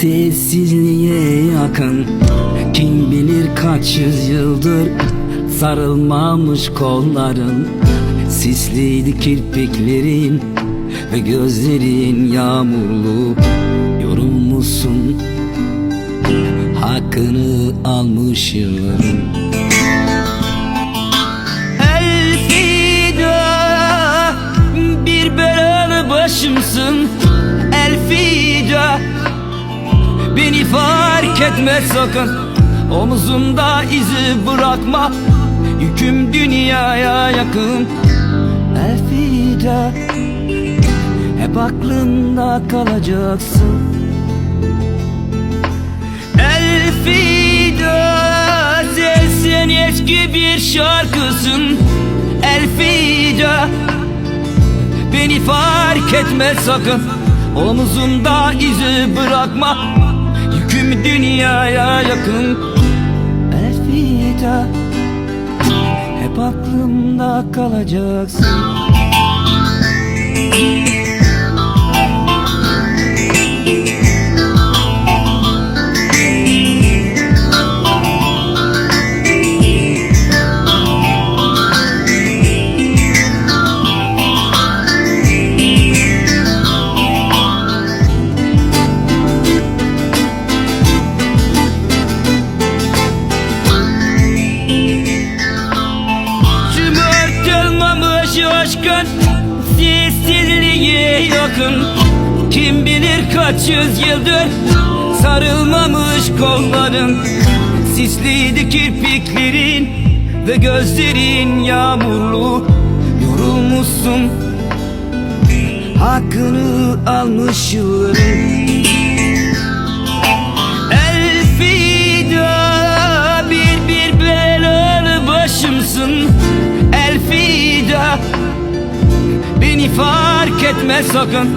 sessizliğe yakın. Kim bilir kaç yüzyıldır sarılmamış kolların. Sisliydi kirpiklerin ve gözlerin yağmurlu. Yorulmuşsun. Hakkını almış yılların. Elfida bir belalı başımsın Beni fark etme sakın. Omuzumda izi bırakma. Yüküm dünyaya yakın. Elfida Hep aklımda kalacaksın. Elfida sen eski bir şarkısın. Elfida Beni fark etme sakın. Omuzumda izi bırakma Yüküm dünyaya yakın. Elfida Hep aklımda kalacaksın Sessizliğe yakın. Kim bilir kaç yüzyıldır Sarılmamış kolların Sisliydi kirpiklerin Ve gözlerin yağmurlu. Yorulmuşsun Hakkını almış yılların etme sakın.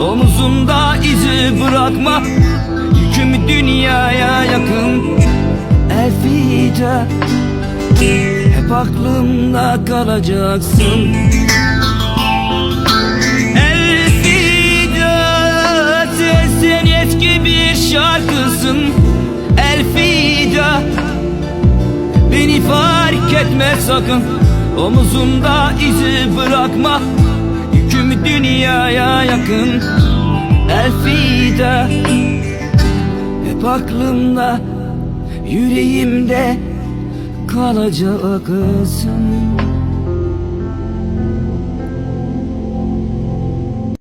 Omuzumda izi bırakma. Yüküm dünyaya yakın. Elfida Hep aklımda kalacaksın. Elfida Sen, eski bir şarkısın. Elfida Beni fark etme sakın. Omuzumda izi bırakma dünyaya yakın. Elfida Hep aklımda Yüreğimde kalacaksın